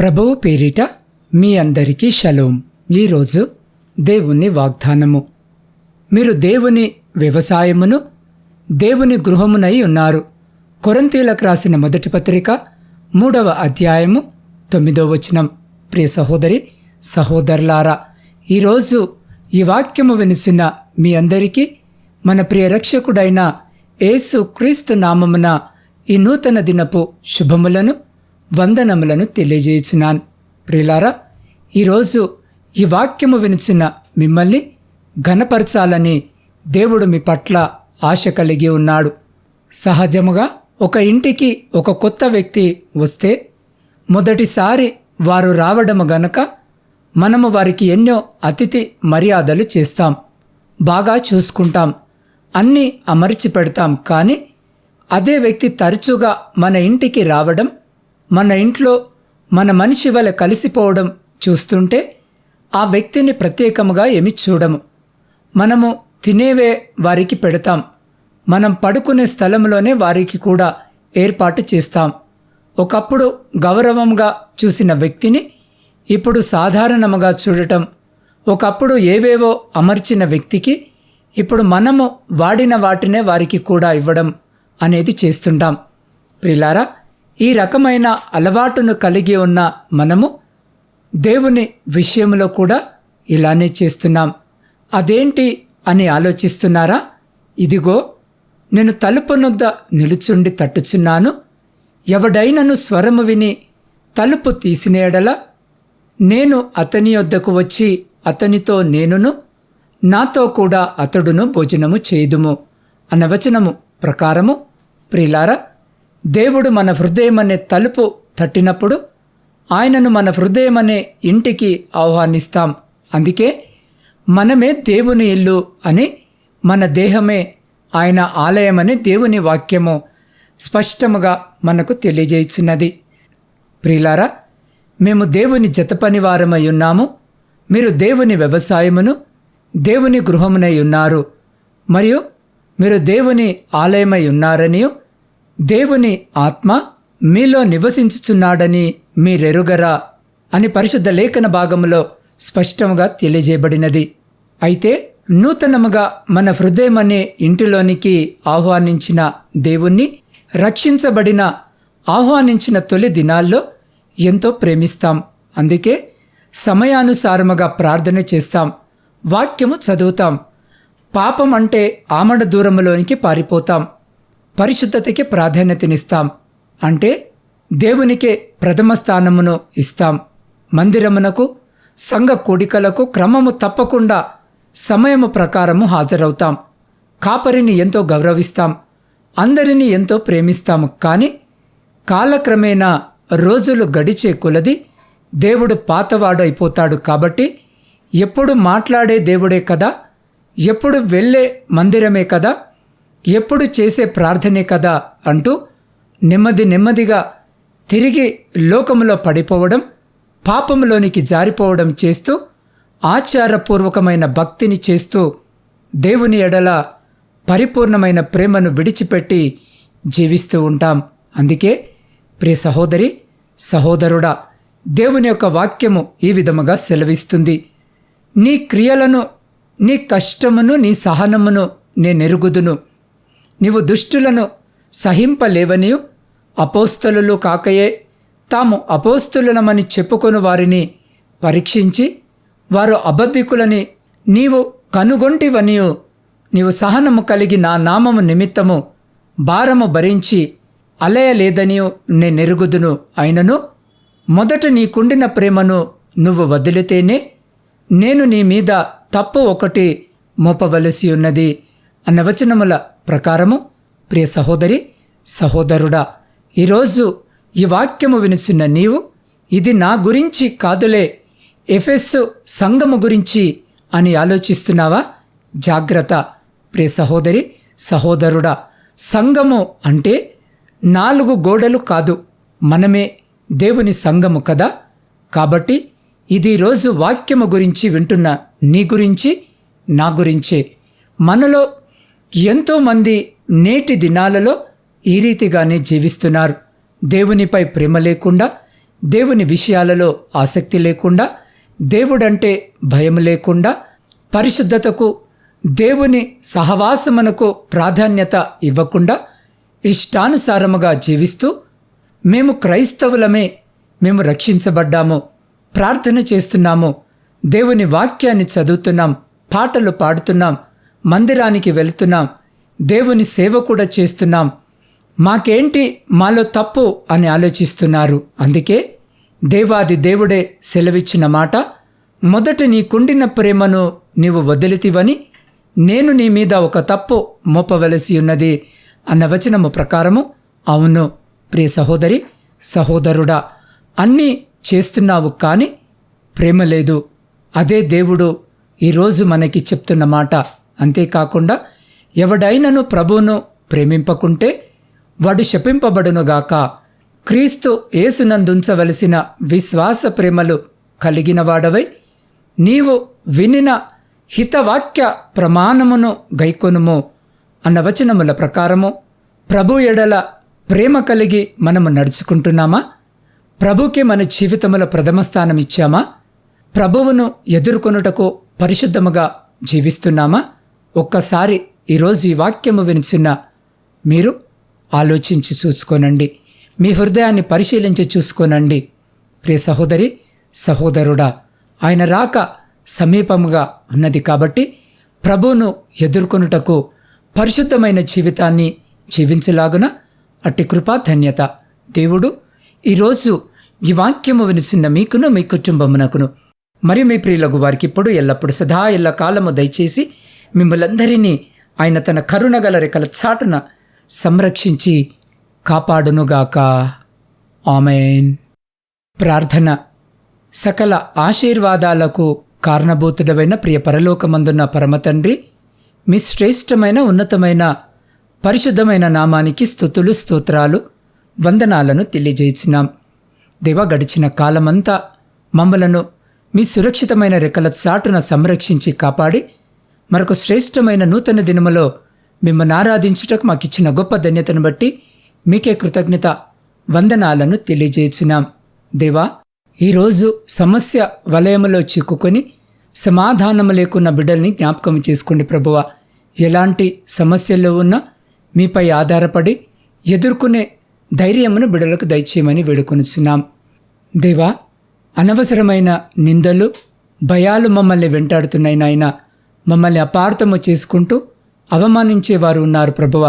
ప్రభువు పేరిట మీ అందరికీ షలోం. ఈరోజు దేవుని వాగ్దానము. మీరు దేవుని వ్యవసాయమును దేవుని గృహమునై ఉన్నారు. కొరంతీలకు రాసిన మొదటి పత్రిక మూడవ అధ్యాయము తొమ్మిదవ వచనం. ప్రియ సహోదరి సహోదరులారా ఈరోజు ఈ వాక్యము వినిసిన మీ అందరికీ మన ప్రియ రక్షకుడైన యేసు క్రీస్తు నామమున ఈ నూతన దినపు శుభములను వందనములను తెలియజేయుచున్నాను. ప్రిలారా ఈరోజు ఈ వాక్యము వినిచిన మిమ్మల్ని ఘనపరచాలని దేవుడు మీ పట్ల ఆశ కలిగి ఉన్నాడు. సహజముగా ఒక ఇంటికి ఒక కొత్త వ్యక్తి వస్తే మొదటిసారి వారు రావడము గనక మనము వారికి ఎన్నో అతిథి మర్యాదలు చేస్తాం. బాగా చూసుకుంటాం. అన్నీ అమర్చి పెడతాం కానీ అదే వ్యక్తి తరచుగా మన ఇంటికి రావడం మన ఇంట్లో మన మనిషి వల్ల కలిసిపోవడం చూస్తుంటే ఆ వ్యక్తిని ప్రత్యేకముగా ఏమి చూడము. మనము తినేవే వారికి పెడతాం. మనం పడుకునే స్థలంలోనే వారికి కూడా ఏర్పాటు చేస్తాం. ఒకప్పుడు గౌరవంగా చూసిన వ్యక్తిని ఇప్పుడు సాధారణముగా చూడటం. ఒకప్పుడు ఏవేవో అమర్చిన వ్యక్తికి ఇప్పుడు మనము వాడిన వాటినే వారికి కూడా ఇవ్వడం అనేది చేస్తుంటాం. ప్రిలారా ఈ రకమైన అలవాటును కలిగి ఉన్న మనము దేవుని విషయంలో కూడా ఇలానే చేస్తున్నాం. అదేంటి అని ఆలోచిస్తున్నారా? ఇదిగో నేను తలుపు నొద్ద నిలుచుండి తట్టుచున్నాను. ఎవడైనను స్వరము విని తలుపు తీసినేడల నేను అతని వద్దకు వచ్చి అతనితో నేనును నాతో కూడా అతడును భోజనము చేయుదుము. అన్న వచనము ప్రకారము ప్రిలారా దేవుడు మన హృదయమనే తలుపు తట్టినప్పుడు ఆయనను మన హృదయమనే ఇంటికి ఆహ్వానిస్తాం. అందుకే మనమే దేవుని ఇల్లు అని మన దేహమే ఆయన ఆలయమని దేవుని వాక్యము స్పష్టముగా మనకు తెలియజేస్తున్నది ప్రియులారా మేము దేవుని జతపని వారమై ఉన్నాము. మీరు దేవుని వ్యవసాయమును దేవుని గృహమునై ఉన్నారు. మరియు మీరు దేవుని ఆలయమై ఉన్నారని దేవుని ఆత్మ మీలో నివసించుచున్నాడని మీరెరుగరా అని పరిశుద్ధ లేఖన భాగములో స్పష్టముగా తెలియజేయబడినది. అయితే నూతనముగా మన హృదయమనే ఇంటిలోనికి ఆహ్వానించిన దేవుణ్ణి రక్షించబడిన ఆహ్వానించిన తొలి దినాల్లో ఎంతో ప్రేమిస్తాం. అందుకే సమయానుసారముగా ప్రార్థన చేస్తాం. వాక్యము చదువుతాం. పాపం అంటే ఆమడ దూరములోనికి పారిపోతాం. పరిశుద్ధతకి ప్రాధాన్యతనిస్తాం. అంటే దేవునికే ప్రథమ స్థానమును ఇస్తాం. మందిరమునకు సంఘ కూడికలకు క్రమము తప్పకుండా సమయము ప్రకారము హాజరవుతాం. కాపరిని ఎంతో గౌరవిస్తాం. అందరినీ ఎంతో ప్రేమిస్తాము కానీ కాలక్రమేణా రోజులు గడిచే కొలది దేవుడు పాతవాడు అయిపోతాడు కాబట్టి ఎప్పుడు మాట్లాడే దేవుడే కదా ఎప్పుడు వెళ్ళే మందిరమే కదా ఎప్పుడు చేసే ప్రార్థనే కదా అంటూ నెమ్మది నెమ్మదిగా తిరిగి లోకములో పడిపోవడం పాపంలోనికి జారిపోవడం చేస్తూ ఆచారపూర్వకమైన భక్తిని చేస్తూ దేవుని ఎడల పరిపూర్ణమైన ప్రేమను విడిచిపెట్టి జీవిస్తూ ఉంటాం. అందుకే ప్రియ సహోదరి సహోదరుడా దేవుని యొక్క వాక్యము ఈ విధముగా సెలవిస్తుంది. నీ క్రియలను నీ కష్టమును నీ సహనమును నేనెరుగుదును. నీవు దుష్టులను సహింపలేవనియు? అపోస్తలు కాకయే తాము అపోస్తులమని చెప్పుకొని వారిని పరీక్షించి వారు అబద్ధికులని నీవు కనుగొంటివనియు. నీవు సహనము కలిగి నా నామము నిమిత్తము భారము భరించి అలయలేదనియు నేనెరుగుదును అయినను మొదట నీకుండిన ప్రేమను నువ్వు వదిలితేనే నేను నీ మీద తప్పు ఒకటి మోపవలసి ఉన్నది. అన్న వచనముల ప్రకారము ప్రియ సహోదరి సహోదరుడా ఈరోజు ఈ వాక్యము వినిసిన నీవు ఇది నా గురించి కాదులే ఎఫెస్ సంఘము గురించి అని ఆలోచిస్తున్నావా? జాగ్రత్త ప్రియ సహోదరి సహోదరుడా సంఘము అంటే నాలుగు గోడలు కాదు మనమే దేవుని సంఘము కదా? కాబట్టి ఇది రోజు వాక్యము గురించి వింటున్న నీ గురించి నా గురించే. మనలో ఎంతోమంది నేటి దినాలలో ఈ రీతిగానే జీవిస్తున్నారు. దేవునిపై ప్రేమ లేకుండా దేవుని విషయాలలో ఆసక్తి లేకుండా దేవుడంటే భయం లేకుండా పరిశుద్ధతకు దేవుని సహవాసమునకు ప్రాధాన్యత ఇవ్వకుండా ఇష్టానుసారముగా జీవిస్తూ మేము క్రైస్తవులమే మేము రక్షించబడ్డాము ప్రార్థన చేస్తున్నాము దేవుని వాక్యాన్ని చదువుతున్నాం పాటలు పాడుతున్నాం మందిరానికి వెళుతున్నాం. దేవుని సేవ కూడా చేస్తున్నాం. మాకేంటి మాలో తప్పు అని ఆలోచిస్తున్నారు. అందుకే దేవాది దేవుడే సెలవిచ్చిన మాట మొదట నీకుండిన ప్రేమను నీవు వదిలితివని నేను నీ మీద ఒక తప్పు మోపవలసి ఉన్నది అన్న వచనము ప్రకారము అవును ప్రియ సహోదరి సహోదరుడా అన్నీ చేస్తున్నావు కానీ ప్రేమ లేదు. అదే దేవుడు ఈరోజు మనకి చెప్తున్న మాట. అంతేకాకుండా ఎవడైనను ప్రభువును ప్రేమింపకుంటే వాడు శపింపబడునుగాక క్రీస్తు ఏసునందుంచవలసిన విశ్వాస ప్రేమలు కలిగినవాడవై నీవు వినిన హితవాక్య ప్రమాణమును గైకొనుము అన్న వచనముల ప్రకారము ప్రభు ఎడల ప్రేమ కలిగి మనము నడుచుకుంటున్నామా? ప్రభుకి మన జీవితముల ప్రథమ స్థానం ఇచ్చామా ప్రభువును ఎదుర్కొనుటకు పరిశుద్ధముగా జీవిస్తున్నామా? ఒక్కసారి ఈరోజు ఈ వాక్యము వినిచిన మీరు ఆలోచించి చూసుకోనండి. మీ హృదయాన్ని పరిశీలించి చూసుకోనండి. ప్రియ సహోదరి సహోదరుడా ఆయన రాక సమీపముగా ఉన్నది కాబట్టి ప్రభువును ఎదుర్కొనుటకు పరిశుద్ధమైన జీవితాన్ని జీవించలాగున అట్టి కృపా ధన్యత. దేవుడు ఈరోజు ఈ వాక్యము వినిసిన మీకును మీ కుటుంబమునకును మరియు మీ ప్రియులకు వారికి ఇప్పుడు ఎల్లప్పుడు సదా ఎల్ల కాలము దయచేసి మిమ్మలందరినీ ఆయన తన కరుణగల రెక్కల చాటున సంరక్షించి కాపాడునుగాక. ఆమెన్. ప్రార్థన. సకల ఆశీర్వాదాలకు కారణభూతుడమైన ప్రియ పరలోకమందున్న పరమతండ్రి మీ శ్రేష్టమైన ఉన్నతమైన పరిశుద్ధమైన నామానికి స్థుతులు స్తోత్రాలు వందనాలను తెలియజేసినాం. దేవ గడిచిన కాలమంతా మమ్మలను మీ సురక్షితమైన రెక్కల చాటున సంరక్షించి కాపాడి మరొక శ్రేష్టమైన నూతన దినములో మిమ్మల్ని ఆరాధించుటకు మాకు ఇచ్చిన గొప్ప ధన్యతను బట్టి మీకే కృతజ్ఞత వందనాలను తెలియజేసినాం దేవా ఈరోజు సమస్య వలయములో చిక్కుకొని సమాధానము లేకున్న బిడ్డల్ని జ్ఞాపకం చేసుకోండి ప్రభువ. ఎలాంటి సమస్యల్లో ఉన్నా మీపై ఆధారపడి ఎదుర్కొనే ధైర్యమును బిడ్డలకు దయచేయమని వేడుకొనిచున్నాం. దేవా అనవసరమైన నిందలు భయాలు మమ్మల్ని వెంటాడుతున్నాయి నాయన. మమ్మల్ని అపార్థము చేసుకుంటూ అవమానించేవారు ఉన్నారు ప్రభువ.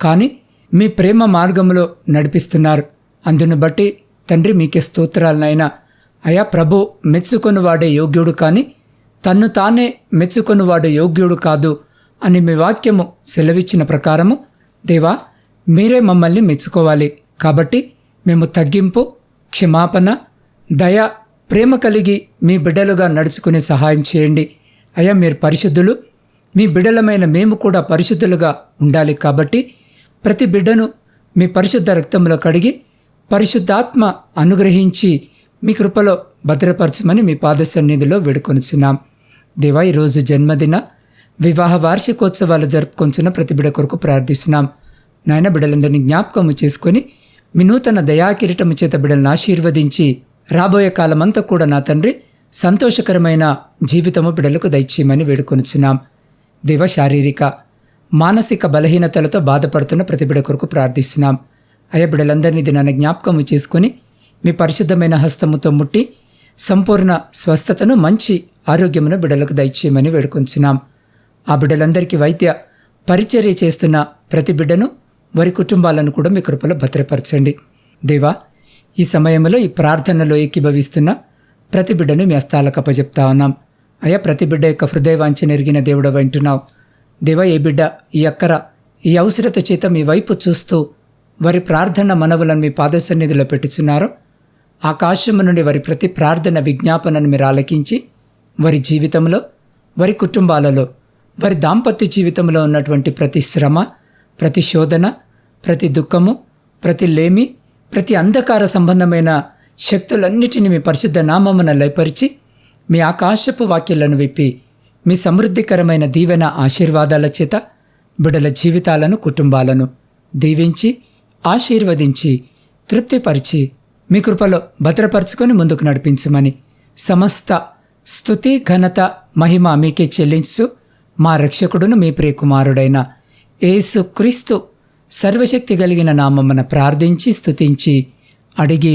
కానీ మీ ప్రేమ మార్గంలో నడిపిస్తున్నారు. అందును బట్టి తండ్రి మీకే స్తోత్రాలనైనా అయా ప్రభు మెచ్చుకొనివాడే యోగ్యుడు కానీ తన్ను తానే మెచ్చుకొనివాడు యోగ్యుడు కాదు అని మీ వాక్యము సెలవిచ్చిన ప్రకారము దేవా మీరే మమ్మల్ని మెచ్చుకోవాలి. కాబట్టి మేము తగ్గింపు క్షమాపణ దయ ప్రేమ కలిగి మీ బిడ్డలుగా నడుచుకునే సహాయం చేయండి. అయ్యా మీరు పరిశుద్ధులు. మీ బిడ్డలమైన మేము కూడా పరిశుద్ధులుగా ఉండాలి కాబట్టి ప్రతి బిడ్డను మీ పరిశుద్ధ రక్తంలో కడిగి పరిశుద్ధాత్మ అనుగ్రహించి మీ కృపలో భద్రపరచమని మీ పాద సన్నిధిలో వేడుకొనిచున్నాం. దేవా ఈరోజు జన్మదిన వివాహ వార్షికోత్సవాలు జరుపుకొంచున్న ప్రతి బిడ్డ కొరకు ప్రార్థిస్తున్నాం. నాయన బిడ్డలందరినీ జ్ఞాపకము చేసుకొని మీ నూతన దయాకిరీటము చేత బిడ్డలను ఆశీర్వదించి రాబోయే కాలమంతా కూడా నా తండ్రి సంతోషకరమైన జీవితము బిడలకు దయచేయమని వేడుకొనుచున్నాం. దేవ శారీరక మానసిక బలహీనతలతో బాధపడుతున్న ప్రతిబిడ కొరకు ప్రార్థిస్తున్నాం. అయ్యా బిడలందరినీ దినాన్ని జ్ఞాపకము చేసుకొని మీ పరిశుద్ధమైన హస్తముతో ముట్టి సంపూర్ణ స్వస్థతను మంచి ఆరోగ్యమును బిడలకు దయచేయమని వేడుకొంచున్నాం. ఆ బిడ్డలందరికీ వైద్య పరిచర్య చేస్తున్న ప్రతి బిడ్డను వారి కుటుంబాలను కూడా మీ కృపలో భద్రపరచండి. దేవా ఈ సమయంలో ఈ ప్రార్థనలో ఏకీభవిస్తున్న ప్రతి బిడ్డను మీ హస్తాలకు అప్పచెప్తా ఉన్నాం. అయ్యా ప్రతి బిడ్డ యొక్క హృదయవాంఛ నెరిగిన దేవుడు వింటున్నావు దేవా ఏ బిడ్డ ఈ అక్కర ఈ అవసరత చేత మీ వైపు చూస్తూ వారి ప్రార్థన మనవులను మీ పాదసన్నిధిలో పెట్టుచున్నారు. ఆకాశము నుండి వారి ప్రతి ప్రార్థన విజ్ఞాపనను మీరు ఆలకించి వారి జీవితంలో వారి కుటుంబాలలో వారి దాంపత్య జీవితంలో ఉన్నటువంటి ప్రతి శ్రమ ప్రతి శోధన ప్రతి దుఃఖము ప్రతి లేమి ప్రతి అంధకార సంబంధమైన శక్తులన్నిటిని మీ పరిశుద్ధ నామమున లయపరిచి మీ ఆకాశపు వాక్యాలను విప్పి మీ సమృద్ధికరమైన దీవెన ఆశీర్వాదాల చేత బిడల జీవితాలను కుటుంబాలను దీవించి ఆశీర్వదించి తృప్తిపరిచి మీ కృపలో భద్రపరచుకొని ముందుకు నడిపించమని సమస్త స్థుతి ఘనత మహిమ మీకే చెల్లించు మా రక్షకుడును మీ ప్రియకుమారుడైన యేసు క్రీస్తు. సర్వశక్తి కలిగిన నామమ్మన ప్రార్థించి స్థుతించి అడిగి